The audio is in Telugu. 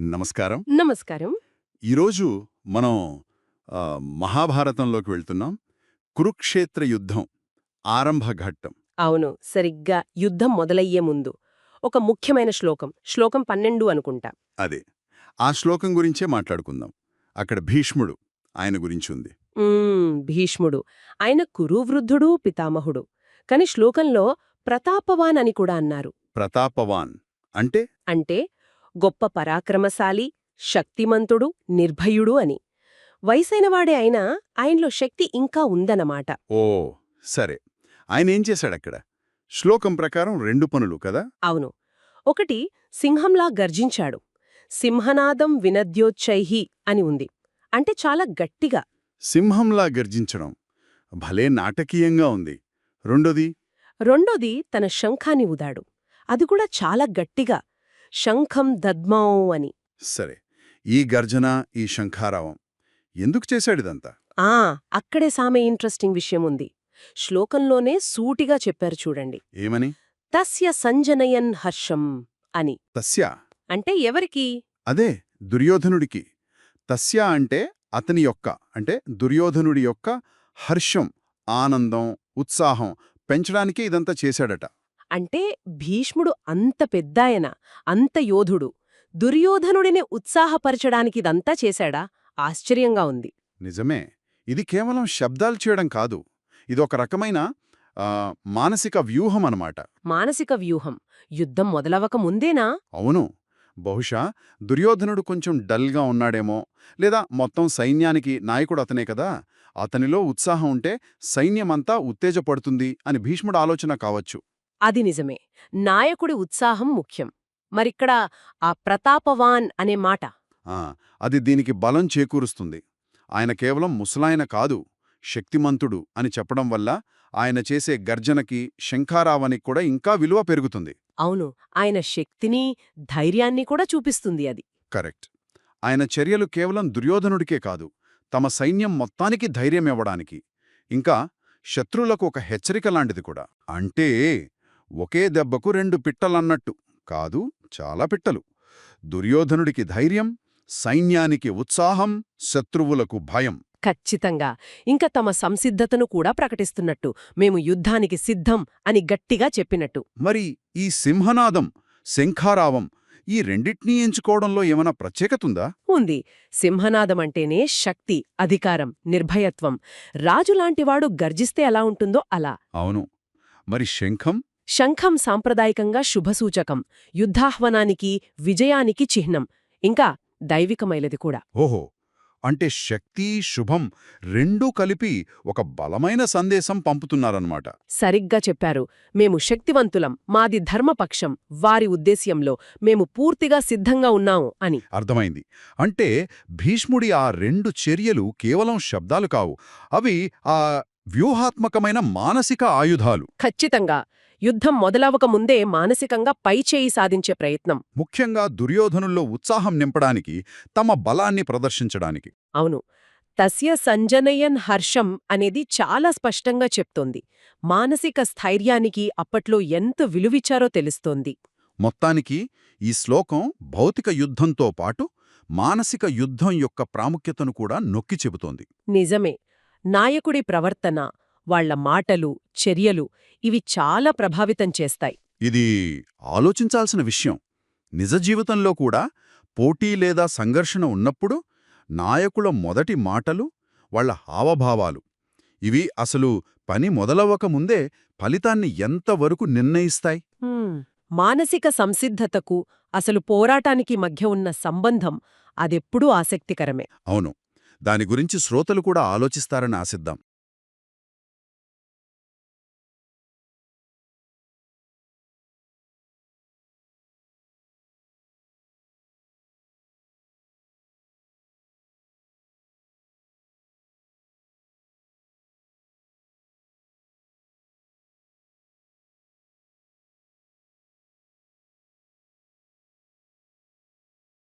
నమస్కారం. నమస్కారం. ఈరోజు మనం మహాభారతంలోకి వెళ్తున్నాం. కురుక్షేత్ర యుద్ధం ఆరంభ ఘట్టం. అవును. సరిగ్గా యుద్ధం మొదలయ్యే ముందు ఒక ముఖ్యమైన శ్లోకం శ్లోకం పన్నెండు అనుకుంటా. అదే. ఆ శ్లోకం గురించే మాట్లాడుకుందాం. అక్కడ భీష్ముడు ఆయన గురించి ఉంది భీష్ముడు. ఆయన కురువృద్ధుడు పితామహుడు. కాని శ్లోకంలో ప్రతాపవాన్ అని కూడా అన్నారు. ప్రతాపవాన్. అంటే? అంటే గొప్ప పరాక్రమశాలి శక్తిమంతుడు నిర్భయుడు అని. వయసైనవాడే అయినా ఆయనలో శక్తి ఇంకా ఉందన్నమాట. ఓ సరే. ఆయన ఏం చేశాడక్కడ? శ్లోకం ప్రకారం రెండు పనులు కదా? అవును. ఒకటి సింహంలా గర్జించాడు. సింహనాదం వినద్యోచ్చైహి అని ఉంది. అంటే చాలా గట్టిగా. సింహంలా గర్జించడం. భలే నాటకీయంగా ఉంది. రెండోది? రెండోది తన శంఖాన్ని ఊదాడు. అది కూడా చాలా గట్టిగా. శంఖం దద్మౌ అని. సరే ఈ గర్జన ఈ శంఖారావం ఎందుకు చేశాడిదంతా ఆ అక్కడే సామె ఇంట్రెస్టింగ్ విషయం ఉంది. శ్లోకంలోనే సూటిగా చెప్పారు చూడండి. ఏమని? తస్య సంజనయన్ హర్షం అని. తస్య? అంటే ఎవరికి? అదే దుర్యోధనుడికి. తస్య అంటే అతని యొక్క అంటే దుర్యోధనుడి యొక్క హర్షం ఆనందం ఉత్సాహం పెంచడానికే ఇదంతా చేశాడట. అంటే భీష్ముడు అంత పెద్దాయన అంత యోధుడు. దుర్యోధనుడిని ఉత్సాహపరచడానికి ఇదంతా చేశాడా? ఆశ్చర్యంగా ఉంది. నిజమే. ఇది కేవలం శబ్దాలు చేయడం కాదు. ఇదొక రకమైన మానసిక వ్యూహం అన్నమాట మానసిక వ్యూహం. యుద్ధం మొదలవక ముందేనా? అవును. బహుశా దుర్యోధనుడు కొంచెం డల్గా ఉన్నాడేమో లేదా మొత్తం సైన్యానికి నాయకుడు అతనే కదా. అతనిలో ఉత్సాహం ఉంటే సైన్యమంతా ఉత్తేజపడుతుంది అని భీష్ముడు ఆలోచన కావచ్చు. అది నిజమే. నాయకుడి ఉత్సాహం ముఖ్యం. మరిక్కడ ఆ ప్రతాపవాన్ అనే మాట. ఆ, అది దీనికి బలం చేకూరుస్తుంది. ఆయన కేవలం ముసలాయన కాదు శక్తిమంతుడు అని చెప్పడం వల్ల ఆయన చేసే గర్జనకి శంఖారావానికి కూడా ఇంకా విలువ పెరుగుతుంది. అవును ఆయన శక్తిని ధైర్యాన్ని కూడా చూపిస్తుంది అది. కరెక్ట్. ఆయన చర్యలు కేవలం దుర్యోధనుడికే కాదు తమ సైన్యం మొత్తానికి ధైర్యం ఇవ్వడానికి ఇంకా శత్రువులకు ఒక హెచ్చరిక లాంటిది కూడా. అంటే ఒకే దెబ్బకు రెండు పిట్టలన్నట్టు. కాదు చాలా పిట్టలు. దుర్యోధనుడికి ధైర్యం సైన్యానికి ఉత్సాహం శత్రువులకు భయం. ఖచ్చితంగా. ఇంకా తమ సంసిద్ధతను కూడా ప్రకటిస్తున్నట్టు. మేము యుద్ధానికి సిద్ధం అని గట్టిగా చెప్పినట్టు. మరి ఈ సింహనాదం శంఖారావం ఈ రెండిట్నీ ఎంచుకోవడంలో ఏమైనా ప్రత్యేకతుందా? ఉంది. సింహనాదమంటేనే శక్తి అధికారం నిర్భయత్వం. రాజులాంటివాడు గర్జిస్తే ఎలా ఉంటుందో అలా. అవును. మరి శంఖం? శంఖం సాంప్రదాయకంగా శుభసూచకం యుద్ధాహ్వానానికి విజయానికి చిహ్నం ఇంకా దైవికమైనది కూడా. ఓహో! అంటే శక్తి శుభం రెండూ కలిపి ఒక బలమైన సందేశం పంపుతున్నారన్నమాట. సరిగ్గా చెప్పారు. మేము శక్తివంతులం మాది ధర్మపక్షం వారి ఉద్దేశ్యంలో మేము పూర్తిగా సిద్ధంగా ఉన్నాము అని. అర్థమైంది. అంటే భీష్ముడి ఆ రెండు చర్యలు కేవలం శబ్దాలు కావు. అవి ఆ వ్యూహాత్మకమైన మానసిక ఆయుధాలు. ఖచ్చితంగా. యుద్ధం మొదలవక ముందే మానసికంగా పైచేయి సాధించే ప్రయత్నం. ముఖ్యంగా దుర్యోధనుల్లో ఉత్సాహం నింపడానికి తమ బలాన్ని ప్రదర్శించడానికి. అవును. తస్య సంజనయన్ హర్షం అనేది చాలా స్పష్టంగా చెప్తోంది. మానసిక స్థైర్యానికి అప్పట్లో ఎంత విలువిచ్చారో తెలుస్తోంది. మొత్తానికి ఈ శ్లోకం భౌతిక యుద్ధంతో పాటు మానసిక యుద్ధం యొక్క ప్రాముఖ్యతను కూడా నొక్కి చెబుతోంది. నిజమే. నాయకుడి ప్రవర్తన వాళ్ళ మాటలు చర్యలు ఇవి చాలా ప్రభావితం చేస్తాయి. ఇది ఆలోచించాల్సిన విషయం. నిజ జీవితంలో కూడా పోటీ లేదా సంఘర్షణ ఉన్నప్పుడు నాయకుల మొదటి మాటలు వాళ్ళ హావభావాలు. ఇవి అసలు పని మొదలవ్వక ముందే ఫలితాన్ని ఎంతవరకు నిర్ణయిస్తాయి? మానసిక సంసిద్ధతకు అసలు పోరాటానికి మధ్య ఉన్న సంబంధం అదెప్పుడూ ఆసక్తికరమే. అవును. దాని గురించి శ్రోతలు కూడా ఆలోచిస్తారని ఆశిద్దాం.